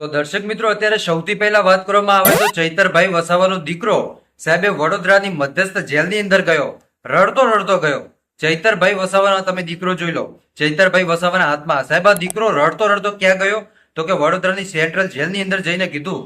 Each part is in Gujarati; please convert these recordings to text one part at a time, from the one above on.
તો દર્શક મિત્રો, અત્યારે સૌથી પહેલા વાત કરવામાં આવે તો ચૈતરભાઈ વસાવાનો દીકરો સાહેબે વડોદરાની મધ્યસ્થ જેલની અંદર ગયો, રડતો રડતો ગયો. ચૈતરભાઈ વસાવાનો તમે દીકરો જોઈ લો. ચૈતરભાઈ વસાવાના હાથમાં, સાહેબ, આ દીકરો રડતો રડતો ક્યાં ગયો? તો કે વડોદરાની સેન્ટ્રલ જેલની અંદર જઈને કીધું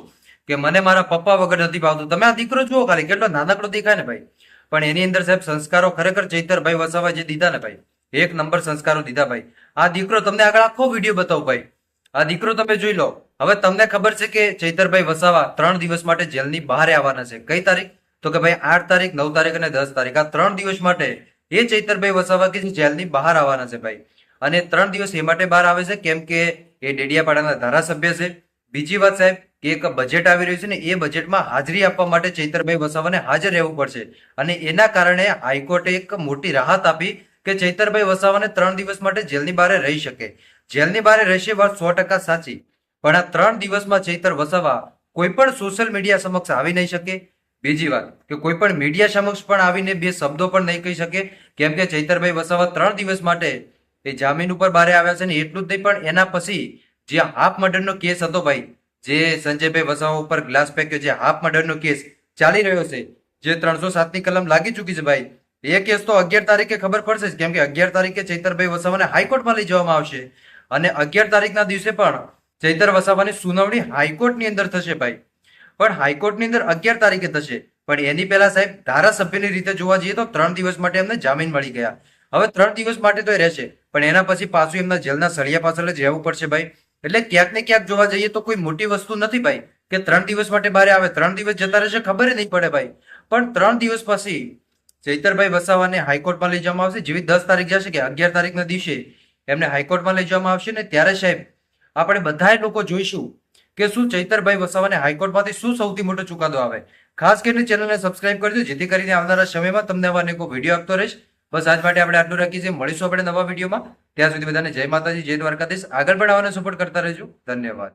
કે મને મારા પપ્પા વગર નથી ભાવતું. તમે આ દીકરો જુઓ ખાલી, કેટલો નાનકડો દેખાય ને ભાઈ. પણ એની અંદર સાહેબ સંસ્કારો ખરેખર ચૈતરભાઈ વસાવા જે દીધા ને ભાઈ, એક નંબર સંસ્કારો દીધા ભાઈ. આ દીકરો તમને આગળ આખો વીડિયો બતાવો ભાઈ. આ દીકરો તમે જોઈ લો. હવે તમને ખબર છે કે ચૈતરભાઈ વસાવા ત્રણ દિવસ માટે જેલની બહાર આવવાના છે. કઈ તારીખ? તો કે ભાઈ આઠ તારીખ, નવ તારીખ અને દસ તારીખ. આ ત્રણ દિવસ માટે એ ચૈતરભાઈ વસાવા કે જે જેલની બહાર આવવાના છે ભાઈ. અને ત્રણ દિવસ એ માટે બહાર આવે છે કેમ કે એ ડેડિયાપાડાના ધારાસભ્ય છે. બીજી વાત સાહેબ, કે એક બજેટ આવી રહ્યું છે ને એ બજેટમાં હાજરી આપવા માટે ચૈતરભાઈ વસાવાને હાજર રહેવું પડશે. અને એના કારણે હાઈકોર્ટે એક મોટી રાહત આપી કે ચૈતરભાઈ વસાવાને ત્રણ દિવસ માટે જેલની બહાર રહી શકે. જેલની બહાર રહેશે વાત સો ટકા સાચી. પણ આ ત્રણ દિવસમાં ચૈતર વસાવા કોઈ પણ સોશિયલ મીડિયા સમક્ષ આવી નહીં શકે? બીજી વાત, કે કોઈ પણ મીડિયા સમક્ષ પણ આવીને બે શબ્દો પણ નહીં કહી શકે? કેમ કે ચૈતરભાઈ વસાવા ત્રણ દિવસ માટે એ જામીન ઉપર બહાર આવ્યા છે ને એટલું જ નહીં, પણ એના પછી જે હાફ મર્ડરનો કેસ હતો ભાઈ, જે સંજયભાઈ વસાવા ઉપર ગ્લાસ ફેંક્યો, જે હાફ મર્ડરનો કેસ ચાલી રહ્યો છે, જે ત્રણસો સાતની કલમ લાગી ચૂકી છે ભાઈ. એ કેસ તો અગિયાર તારીખે ખબર પડશે જ, કેમ કે અગિયાર તારીખે ચૈતરભાઈ વસાવાને હાઈકોર્ટમાં લઈ જવામાં આવશે. અને અગિયાર તારીખના દિવસે પણ ચૈતર વસાવાની સુનાવણી હાઈકોર્ટની અંદર થશે ભાઈ. પણ હાઈકોર્ટની અંદર અગિયાર તારીખે થશે. પણ એની પહેલા સાહેબ ધારાસભ્યની રીતે જોવા જઈએ તો ત્રણ દિવસ માટે એમને જામીન મળી ગયા. હવે ત્રણ દિવસ માટે તો એ રહેશે. પણ એના પછી પાછું એમના જેલના સળિયા પાછળ જ રહેવું પડશે ભાઈ. એટલે ક્યાંક ને ક્યાંક જોવા જઈએ તો કોઈ મોટી વસ્તુ નથી ભાઈ, કે ત્રણ દિવસ માટે બહાર આવે, ત્રણ દિવસ જતા રહેશે ખબર નહીં પડે ભાઈ. પણ ત્રણ દિવસ પછી ચૈતરભાઈ વસાવાને હાઈકોર્ટમાં લઈ જવામાં આવશે. જેવી દસ તારીખ જશે કે અગિયાર તારીખના દિવસે એમને હાઈકોર્ટમાં લઈ જવામાં આવશે ને ત્યારે સાહેબ આપણે બધા લોકો જોઈશું કે શું ચૈતરભાઈ વસાવાને હાઈકોર્ટમાંથી શું સૌથી મોટો ચુકાદો આવે. ખાસ કરીને ચેનલને સબસ્ક્રાઇબ કરજો, જેથી કરીને આવનારા સમયમાં તમને આવા અનેકો વીડિયો આપતો રહીશ. બસ આજ માટે આપણે આટલું રાખીએ છીએ. મળીશું આપણે નવા વિડીયોમાં ત્યાં સુધી બધાને જય માતાજી, જય દ્વારકાધીશ. આગળ પણ આવવાનો સપોર્ટ કરતા રહેજો. ધન્યવાદ.